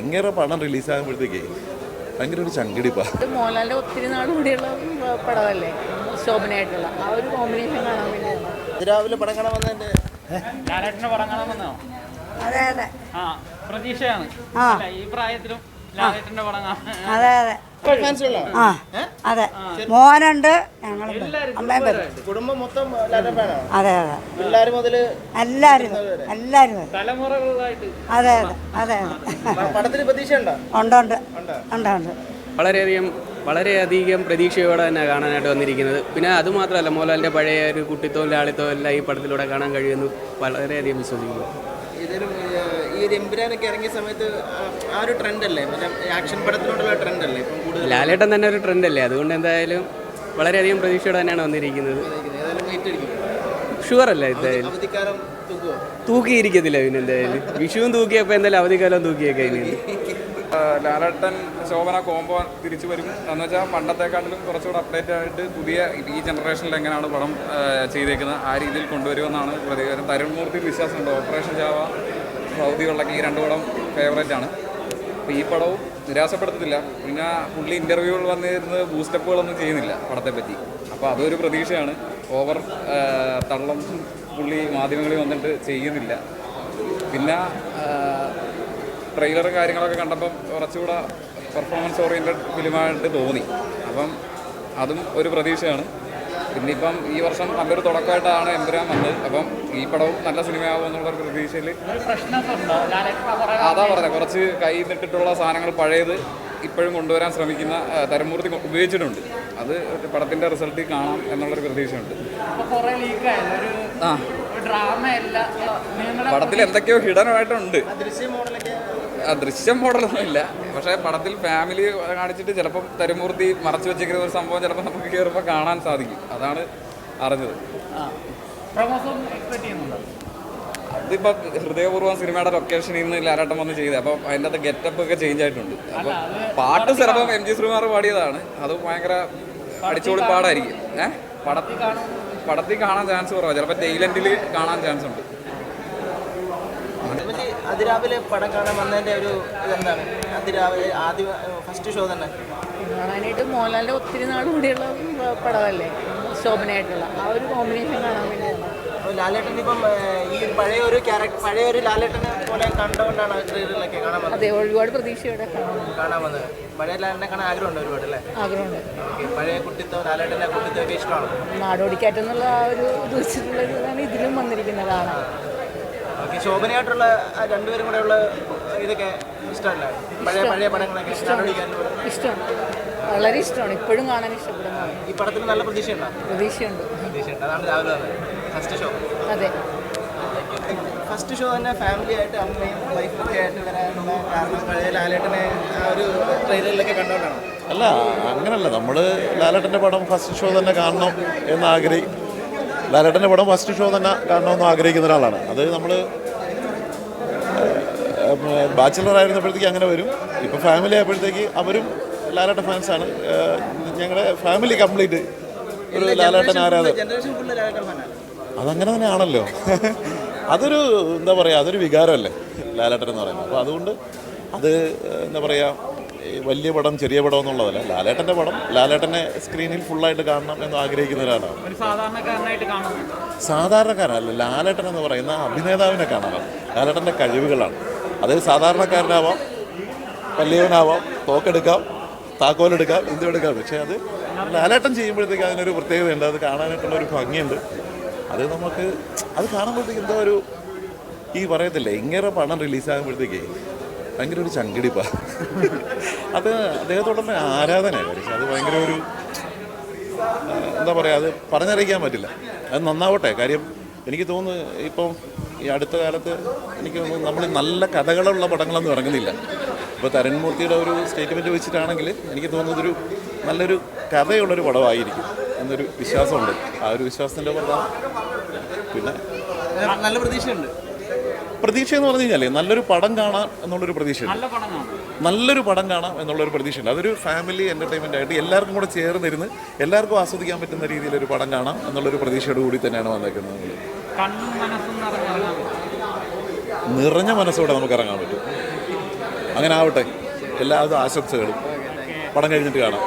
ഇങ്ങനെ പടം റിലീസാകുമ്പോഴത്തേക്കേ ഭയങ്കര ഒരു ചങ്കിടിപ്പാ. ഇത് മോഹൻലാലിന്റെ ഒത്തിരി നാൾ കൂടിയുള്ള പടമല്ലേ? ശോഭനയായിട്ടുള്ള ആ ഒരു കോമ്പിനേഷൻ കാണാൻ വേണ്ടിയാണ് രാവിലെ പടം കാണാൻ വന്നതിന്റെ ലാലേട്ടന്റെ പടം കാണാൻ വന്നോ? അതെ അതെ. ആ പ്രതീക്ഷയാണ്. അല്ല, ഈ പ്രായത്തിലും ലാലേട്ടന്റെ പടം കാണാൻ അതെ അതെ. അതെ. മോനുണ്ട് ഞങ്ങൾ അമ്മയും കുടുംബം മൊത്തം അതെ അതെ. പിള്ളേർ എല്ലാരും എല്ലാവരും എല്ലാവരും തലമുറകളായിട്ട്. അതെ അതെ അതെ ഉണ്ടോണ്ട് പടത്തിന് പ്രതീക്ഷ ഉണ്ടോ ഉണ്ട്. ഉണ്ട്. ഉണ്ട് ഉണ്ട്. വളരെയധികം വളരെയധികം പ്രതീക്ഷയോടെ തന്നെ കാണാനായിട്ട് വന്നിരിക്കുന്നത്. പിന്നെ അതുമാത്രമല്ല മോഹൻലാലിന്റെ പഴയ ഒരു കുട്ടിത്തവും ലാളിത്തവും എല്ലാം ഈ പടത്തിലൂടെ കാണാൻ കഴിയുമെന്ന് വളരെയധികം വിശ്വസിക്കുന്നു. ഇതിലും ഈ ഒരു എമ്പുരാനൊക്കെ ഇറങ്ങിയ സമയത്ത് ആ- ഒരു ട്രെൻഡ് അല്ലേ? മറ്റേ ആക്ഷൻ പടത്തിനോടുള്ള ട്രെൻഡ് അല്ലേ? ലാലേട്ടൻ തന്നെ ഒരു ട്രെൻഡ് അല്ലേ അതുകൊണ്ട് എന്തായാലും വളരെയധികം പ്രതീക്ഷയോടെ തന്നെയാണ് വന്നിരിക്കുന്നത്. ഷുവർ അല്ല എന്തായാലും. തൂക്കിയിരിക്കത്തില്ല പിന്നെ എന്തായാലും. വിഷുവും തൂക്കിയപ്പോൾ എന്തായാലും അവധിക്കാലം തൂക്കിയൊക്കെ ഇനി. ലാലേട്ടൻ ശോഭന കോംബോ തിരിച്ചു വരും. എന്ന് വെച്ചാൽ പണ്ടത്തെക്കാട്ടിലും കുറച്ചുകൂടെ അപ്ഡേറ്റ് ആയിട്ട് പുതിയ ഈ ജനറേഷനിൽ എങ്ങനെയാണ് പടം ചെയ്തേക്കുന്നത് ആ രീതിയിൽ കൊണ്ടുവരുമെന്നാണ് പ്രതികരണം തരുൺമൂർത്തി വിശ്വാസമുണ്ട്. ഓപ്പറേഷൻ ജാവ സൗദികളിലൊക്കെ ഈ രണ്ട് പടം ഫേവറേറ്റ് ആണ്. അപ്പോൾ ഈ പടവും നിരാശപ്പെടുത്തത്തില്ല. പിന്നെ പുള്ളി ഇന്റർവ്യൂകൾ വന്നിരുന്നത് ബൂസ്റ്റപ്പുകളൊന്നും ചെയ്യുന്നില്ല പടത്തെപ്പറ്റി. അപ്പോൾ അതൊരു പ്രതീക്ഷയാണ്. ഓവർ തള്ളം പുള്ളി മാധ്യമങ്ങളിൽ വന്നിട്ട് ചെയ്യുന്നില്ല. പിന്നെ ട്രെയിലറും കാര്യങ്ങളൊക്കെ കണ്ടപ്പം കുറച്ചുകൂടെ പെർഫോമൻസ് ഓറിയന്റഡ് ഫിലിമായിട്ട് തോന്നി. അപ്പം അതും ഒരു പ്രതീക്ഷയാണ്. പിന്നെ ഇപ്പം ഈ വർഷം നല്ലൊരു തുടക്കമായിട്ടാണ് എമ്പുരാൻ വന്നത്. അപ്പം ഈ പടവും നല്ല സിനിമയാകും എന്നുള്ളൊരു പ്രതീക്ഷയിൽ ഒരു പ്രതീക്ഷയിൽ അതാ പറഞ്ഞത്. കുറച്ച് കൈ നിട്ടിട്ടുള്ള സാധനങ്ങൾ പഴയത് ഇപ്പോഴും കൊണ്ടുവരാൻ ശ്രമിക്കുന്ന തരമൂർത്തി ഉപയോഗിച്ചിട്ടുണ്ട്. അത് പടത്തിന്റെ റിസൾട്ട് കാണാം എന്നുള്ളൊരു പ്രതീക്ഷയുണ്ട്. ആ. പടത്തിൽ എന്തൊക്കെയോ ഹിഡനായിട്ടുണ്ട് ദൃശ്യ മോഡലൊക്കെ ആ ദൃശ്യം മോഡലൊന്നും ഇല്ല പക്ഷേ പടത്തിൽ ഫാമിലി കാണിച്ചിട്ട് ചിലപ്പം തരുമൂർത്തി മറച്ചു വെച്ചിരിക്കുന്ന ഒരു സംഭവം ചിലപ്പോൾ നമുക്ക് കയറുമ്പോൾ കാണാൻ സാധിക്കും. അതാണ് അറിഞ്ഞത്. അതിപ്പോ ഹൃദയപൂർവം സിനിമയുടെ ലൊക്കേഷനിൽ നിന്ന് ലാലാട്ടം വന്ന് ചെയ്തത് അപ്പം അതിന്റെ അകത്ത് ഗെറ്റപ്പ് ഒക്കെ ചേഞ്ച് ആയിട്ടുണ്ട്. അപ്പം പാട്ട് ചിലപ്പം എം ജി ശ്രീമാർ പാടിയതാണ്. അത് ഭയങ്കര അടിച്ചുപൊളി പാടായിരിക്കും. ഏഹ് പടത്തിൽ പടത്തിൽ കാണാൻ ചാൻസ് കുറവാണ് ചിലപ്പോൾ തൈലൻഡിൽ കാണാൻ ചാൻസ് ഉണ്ട്. അതിരാവിലെ പടം കാണാൻ വന്നതിന്റെ ഒരു ഇതെന്താണ്? അതിരാവിലെ ആദ്യ ഫസ്റ്റ് ഷോ തന്നെ. കാണാനായിട്ട് മോഹൻലാലിന്റെ ഒത്തിരി നാൾ കൂടിയുള്ള പടമല്ലേ? ശോഭനയായിട്ടുള്ള ആ ഒരു കോമ്പിനേഷൻ കാണാൻ വേണ്ടിയാണ്. ലാലേട്ടൻ ഇപ്പം ഈ പഴയ ഒരു ക്യാരക്ടർ പഴയ ഒരു ലാലേട്ടനെ പോലെ കണ്ടുകൊണ്ടാണ് ട്രെയിലറിലൊക്കെ കാണാൻ വന്നത്. അതെ ഒരുപാട് പ്രതീക്ഷയോടെ കാണാൻ വന്നത്. പഴയ ലാലേട്ടനെ കാണാൻ ആഗ്രഹമുണ്ട് ഒരുപാട് അല്ലേ? ആഗ്രഹമുണ്ട്. പഴയ കുട്ടിത്തോ ലാലേട്ടന്റെ കുട്ടിത്തോ ഒക്കെ ഇഷ്ടമാണ്? നാടോടിക്കാറ്റെന്നുള്ള ആ ഒരു ഇത് വെച്ചിട്ടുള്ള ഇതാണ് ഇതിലും വന്നിരിക്കുന്നതാണ് ഓക്കെ ശോഭനയായിട്ടുള്ള രണ്ടുപേരും കൂടെ ഉള്ള ഇതൊക്കെ ഇഷ്ടമല്ല. പഴയ പഴയ പടങ്ങളൊക്കെ ഇഷ്ടമാണ് വളരെ ഇഷ്ടമാണ്. ഇപ്പോഴും കാണാൻ ഇഷ്ടപ്പെടുന്നു ഈ പടത്തിന് നല്ല പ്രതീക്ഷയുണ്ടോ? പ്രതീക്ഷയുണ്ട്. പ്രതീക്ഷയുണ്ട്. അതാണ് രാവിലെ ഫസ്റ്റ് ഷോ അതെ. ഫസ്റ്റ് ഷോ തന്നെ ഫാമിലി ആയിട്ട് അമ്മയും വൈഫും ഒക്കെ ആയിട്ട് വരാനുള്ള കാരണം പഴയ ലാലേട്ടനെ ആ ഒരു ട്രെയിലറിലൊക്കെ കണ്ടുകൊണ്ടാണ് അല്ല അങ്ങനല്ല. നമ്മൾ ലാലേട്ടന്റെ പടം ഫസ്റ്റ് ഷോ തന്നെ കാണണം എന്ന് ആഗ്രഹി ലാലേട്ടന്റെ പടം ഫസ്റ്റ് ഷോ തന്നെ കാണണമെന്ന് ആഗ്രഹിക്കുന്ന ഒരാളാണ്. അത് നമ്മൾ ബാച്ചിലർ ആയിരുന്നപ്പോഴത്തേക്ക് അങ്ങനെ വരും. ഇപ്പോൾ ഫാമിലി ആയപ്പോഴത്തേക്ക് അവരും ലാലേട്ടൻ ഫാൻസാണ് ഞങ്ങളുടെ ഫാമിലി കംപ്ലീറ്റ് ഒരു ലാലേട്ടൻ ആരാധന അതങ്ങനെ തന്നെ ആണല്ലോ അതൊരു എന്താ പറയുക അതൊരു വികാരമല്ലേ ലാലേട്ടൻ എന്ന് പറയുന്നത്. അപ്പോൾ അതുകൊണ്ട് അത് എന്താ പറയുക വലിയ പടം ചെറിയ പടം എന്നുള്ളതല്ല. ലാലേട്ടന്റെ പടം ലാലേട്ടനെ സ്ക്രീനിൽ ഫുള്ളായിട്ട് കാണണം എന്ന് ആഗ്രഹിക്കുന്ന ഒരാളാണ്. സാധാരണക്കാരനല്ല ലാലേട്ടൻ എന്ന് പറയുന്ന അഭിനേതാവിനെ കാണാനാണ്. ലാലേട്ടന്റെ കഴിവുകളാണ്. അത് സാധാരണക്കാരനാവാം വലിയവനാവാം തോക്കെടുക്കാം താക്കോലെടുക്കാം എന്തും എടുക്കാം പക്ഷേ അത് ലാലേട്ടൻ ചെയ്യുമ്പോഴത്തേക്ക് അതിനൊരു പ്രത്യേകതയുണ്ട്. അത് കാണാനായിട്ടുള്ള ഒരു ഭംഗിയുണ്ട്. അത് നമുക്ക് അത് കാണുമ്പോഴത്തേക്ക് എന്തോ ഒരു ഈ പറയത്തില്ല ഇങ്ങനെ പടം റിലീസാകുമ്പോഴത്തേക്ക് ഭയങ്കര ഒരു ചങ്കിടിപ്പാ. അത് അദ്ദേഹത്തോടുള്ള ആരാധനയാണ് കാര്യം അത് ഭയങ്കര ഒരു എന്താ പറയുക അത് പറഞ്ഞറിയിക്കാൻ പറ്റില്ല. അത് നന്നാവട്ടെ. കാര്യം എനിക്ക് തോന്നുന്നു ഇപ്പം ഈ അടുത്ത കാലത്ത് എനിക്ക് തോന്നുന്നു നമ്മൾ നല്ല കഥകളുള്ള പടങ്ങളൊന്നും ഇറങ്ങുന്നില്ല. ഇപ്പോൾ തരൺമൂർത്തിയുടെ ഒരു സ്റ്റേറ്റ്മെന്റ് വെച്ചിട്ടാണെങ്കിൽ എനിക്ക് തോന്നുന്നത് ഒരു നല്ലൊരു കഥയുള്ളൊരു പടമായിരിക്കും എന്നൊരു വിശ്വാസമുണ്ട്. ആ ഒരു വിശ്വാസത്തിന്റെ പുറത്താണ്. പിന്നെ നല്ല പ്രതീക്ഷയുണ്ട്. പ്രതീക്ഷ എന്ന് പറഞ്ഞു കഴിഞ്ഞാൽ നല്ലൊരു പടം കാണാം എന്നുള്ളൊരു പ്രതീക്ഷയുണ്ട്. നല്ലൊരു പടം കാണാം എന്നുള്ളൊരു പ്രതീക്ഷയുണ്ട്. അതൊരു ഫാമിലി എന്റർടൈൻമെന്റ് ആയിട്ട് എല്ലാവർക്കും കൂടെ ചേർന്നിരുന്ന് എല്ലാവർക്കും ആസ്വദിക്കാൻ പറ്റുന്ന രീതിയിലൊരു പടം കാണാം എന്നുള്ളൊരു പ്രതീക്ഷയോട് കൂടി തന്നെയാണ് വന്നേക്കുന്നത്. നിറഞ്ഞ മനസ്സോടെ നമുക്ക് ഇറങ്ങാൻ പറ്റും. അങ്ങനെ ആവട്ടെ. എല്ലാവിധ ആശംസകളും. പടം കഴിഞ്ഞിട്ട് കാണാം.